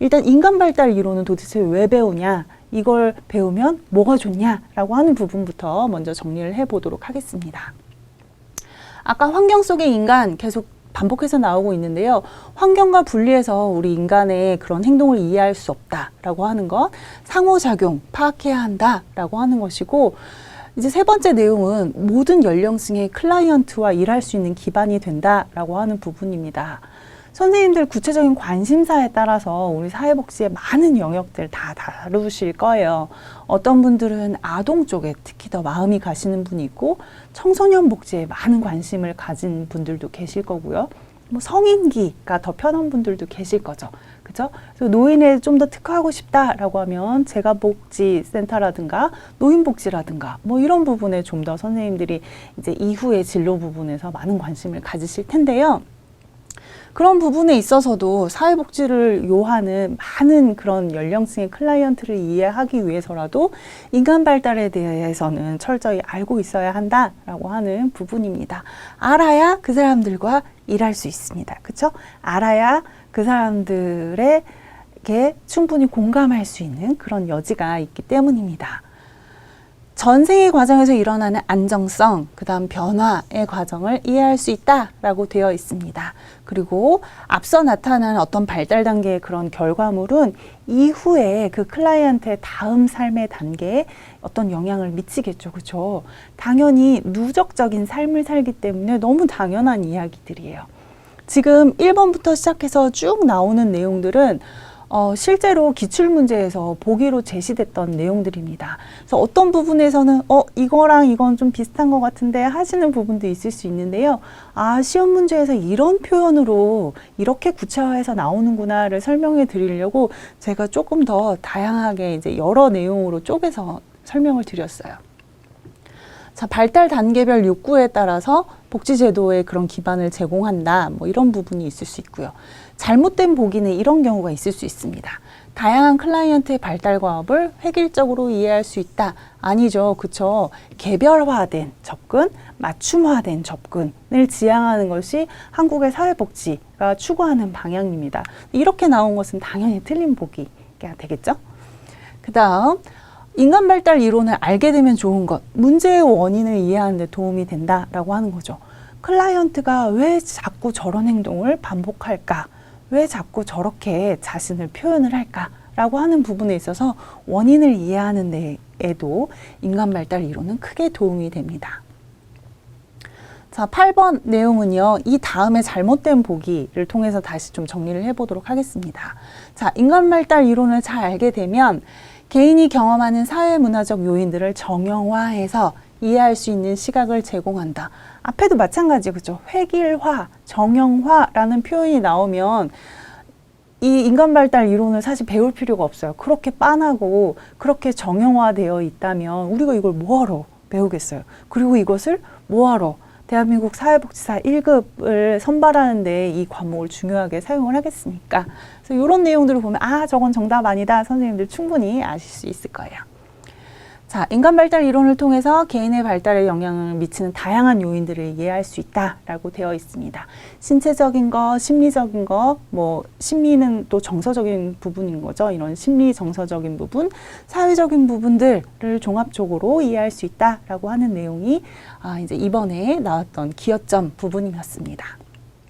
일단 인간 발달 이론은 도대체 왜 배우냐? 이걸 배우면 뭐가 좋냐라고 하는 부분부터 먼저 정리를 해 보도록 하겠습니다. 아까 환경 속의 인간 계속 반복해서 나오고 있는데요. 환경과 분리해서 우리 인간의 그런 행동을 이해할 수 없다라고 하는 것, 상호작용 파악해야 한다라고 하는 것이고, 이제 세 번째 내용은 모든 연령층의 클라이언트와 일할 수 있는 기반이 된다라고 하는 부분입니다. 선생님들 구체적인 관심사에 따라서 우리 사회복지의 많은 영역들 다 다루실 거예요. 어떤 분들은 아동 쪽에 특히 더 마음이 가시는 분이 있고 청소년 복지에 많은 관심을 가진 분들도 계실 거고요. 뭐 성인기가 더 편한 분들도 계실 거죠. 그죠? 노인에 좀 더 특화하고 싶다라고 하면 재가복지센터라든가 노인복지라든가 뭐 이런 부분에 좀 더 선생님들이 이제 이후의 진로 부분에서 많은 관심을 가지실 텐데요. 그런 부분에 있어서도 사회복지를 요하는 많은 그런 연령층의 클라이언트를 이해하기 위해서라도 인간 발달에 대해서는 철저히 알고 있어야 한다라고 하는 부분입니다. 알아야 그 사람들과 일할 수 있습니다. 그렇죠? 알아야 그 사람들에게 충분히 공감할 수 있는 그런 여지가 있기 때문입니다. 전생의 과정에서 일어나는 안정성, 그 다음 변화의 과정을 이해할 수 있다라고 되어 있습니다. 그리고 앞서 나타난 어떤 발달 단계의 그런 결과물은 이후에 그 클라이언트의 다음 삶의 단계에 어떤 영향을 미치겠죠. 그렇죠? 당연히 누적적인 삶을 살기 때문에 너무 당연한 이야기들이에요. 지금 1번부터 시작해서 쭉 나오는 내용들은 어, 실제로 기출 문제에서 보기로 제시됐던 내용들입니다. 그래서 어떤 부분에서는 어, 이거랑 이건 좀 비슷한 것 같은데 하시는 부분도 있을 수 있는데요. 아, 시험 문제에서 이런 표현으로 이렇게 구체화해서 나오는구나를 설명해 드리려고 제가 조금 더 다양하게 이제 여러 내용으로 쪼개서 설명을 드렸어요. 자, 발달 단계별 욕구에 따라서 복지제도의 그런 기반을 제공한다. 뭐 이런 부분이 있을 수 있고요. 잘못된 보기는 이런 경우가 있을 수 있습니다. 다양한 클라이언트의 발달 과업을 획일적으로 이해할 수 있다. 아니죠. 그쵸. 개별화된 접근, 맞춤화된 접근을 지향하는 것이 한국의 사회복지가 추구하는 방향입니다. 이렇게 나온 것은 당연히 틀린 보기가 되겠죠. 그 다음, 인간 발달 이론을 알게 되면 좋은 것, 문제의 원인을 이해하는 데 도움이 된다라고 하는 거죠. 클라이언트가 왜 자꾸 저런 행동을 반복할까? 왜 자꾸 저렇게 자신을 표현을 할까 라고 하는 부분에 있어서 원인을 이해하는 데에도 인간 발달 이론은 크게 도움이 됩니다. 자, 8번 내용은요, 이 다음에 잘못된 보기를 통해서 다시 좀 정리를 해보도록 하겠습니다. 자, 인간 발달 이론을 잘 알게 되면 개인이 경험하는 사회 문화적 요인들을 정형화해서 이해할 수 있는 시각을 제공한다. 앞에도 마찬가지 그죠? 획일화, 정형화라는 표현이 나오면 이 인간 발달 이론을 사실 배울 필요가 없어요. 그렇게 빤하고 그렇게 정형화되어 있다면 우리가 이걸 뭐하러 배우겠어요. 그리고 이것을 뭐하러 대한민국 사회복지사 1급을 선발하는데 이 과목을 중요하게 사용을 하겠습니까? 그래서 이런 내용들을 보면 아 저건 정답 아니다 선생님들 충분히 아실 수 있을 거예요. 자, 인간 발달 이론을 통해서 개인의 발달에 영향을 미치는 다양한 요인들을 이해할 수 있다라고 되어 있습니다. 신체적인 거, 심리적인 거, 뭐 심리는 또 정서적인 부분인 거죠. 이런 심리 정서적인 부분, 사회적인 부분들을 종합적으로 이해할 수 있다라고 하는 내용이 아, 이제 이번에 나왔던 기여점 부분이었습니다.